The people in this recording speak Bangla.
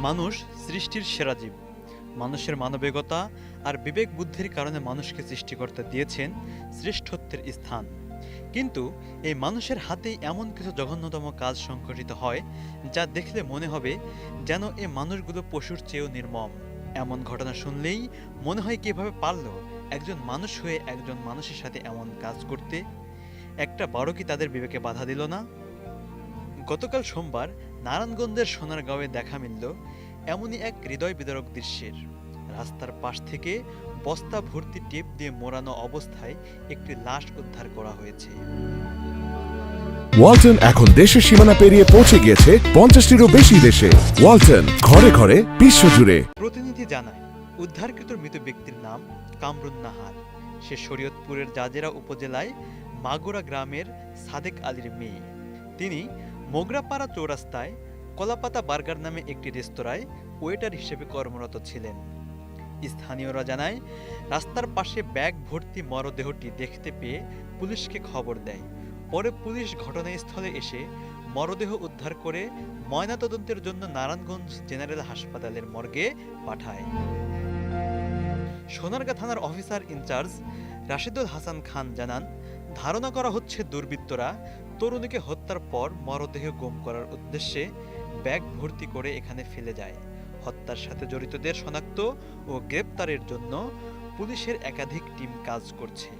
মানুষ সৃষ্টির সেরা জীব। মানুষের মানবিকতা আর বিবেক বুদ্ধির কারণে মানুষকে সৃষ্টিকর্তা দিয়েছেন শ্রেষ্ঠত্বের স্থান। কিন্তু এই মানুষের হাতেই এমন কিছু জঘন্যতম কাজ সংঘটিত হয়, যা দেখলে মনে হবে যেন এ মানুষগুলো পশুর চেয়েও নির্মম। এমন ঘটনা শুনলেই মনে হয় কীভাবে পারল একজন মানুষ হয়ে একজন মানুষের সাথে এমন কাজ করতে? একটা বড় কি তাদের বিবেকে বাধা দিল না? গতকাল সোমবার নারায়ণগঞ্জের সোনারগাঁওয়ে দেখা মিলল এমনই এক হৃদয় বিদারক দৃশ্যের। রাস্তার পাশ থেকে বস্তা ভর্তি টেপ দিয়ে মোড়ানো অবস্থায় একটি লাশ উদ্ধার করা হয়েছে। ওয়ালটন এখন দেশের সীমানা পেরিয়ে পৌঁছে গিয়েছে পঞ্চাশটিরও বেশি দেশে। ওয়ালটন ঘরে ঘরে বিশ্বজুড়ে প্রতিনিধি জানায় উদ্ধারকৃত মৃত ব্যক্তির নাম কামরুন নাহার। সে শরীয়তপুরের জাজেরা উপজেলায় মাগুরা গ্রামের সাদেক আলীর মেয়ে। তিনি মোগরাপাড়া চৌরাস্তায় কলাপাতা বার্গার নামে একটি রেস্তোরাঁয় ওয়েটার হিসেবে কর্মরত ছিলেন। স্থানীয়রা জানায়, রাস্তার পাশে ব্যাগ ভর্তি মরদেহটি দেখতে পেয়ে পুলিশকে খবর দেয়। পরে পুলিশ ঘটনাস্থলে এসে মরদেহ উদ্ধার করে ময়নাতদন্তের জন্য নারায়ণগঞ্জ জেনারেল হাসপাতালের মর্গে পাঠায়। সোনারগাঁ থানার officer in charge Rashidul Hasan Khan জানান, ধারণা করা হচ্ছে দুর্বৃত্তরা তরুণীকে হত্যার পর মরদেহ গুম করার উদ্দেশ্যে ব্যাগ ভর্তি করে এখানে ফেলে যায়। হত্যার সাথে জড়িতদের শনাক্ত ও গ্রেপ্তারের জন্য পুলিশের একাধিক টিম কাজ করছে।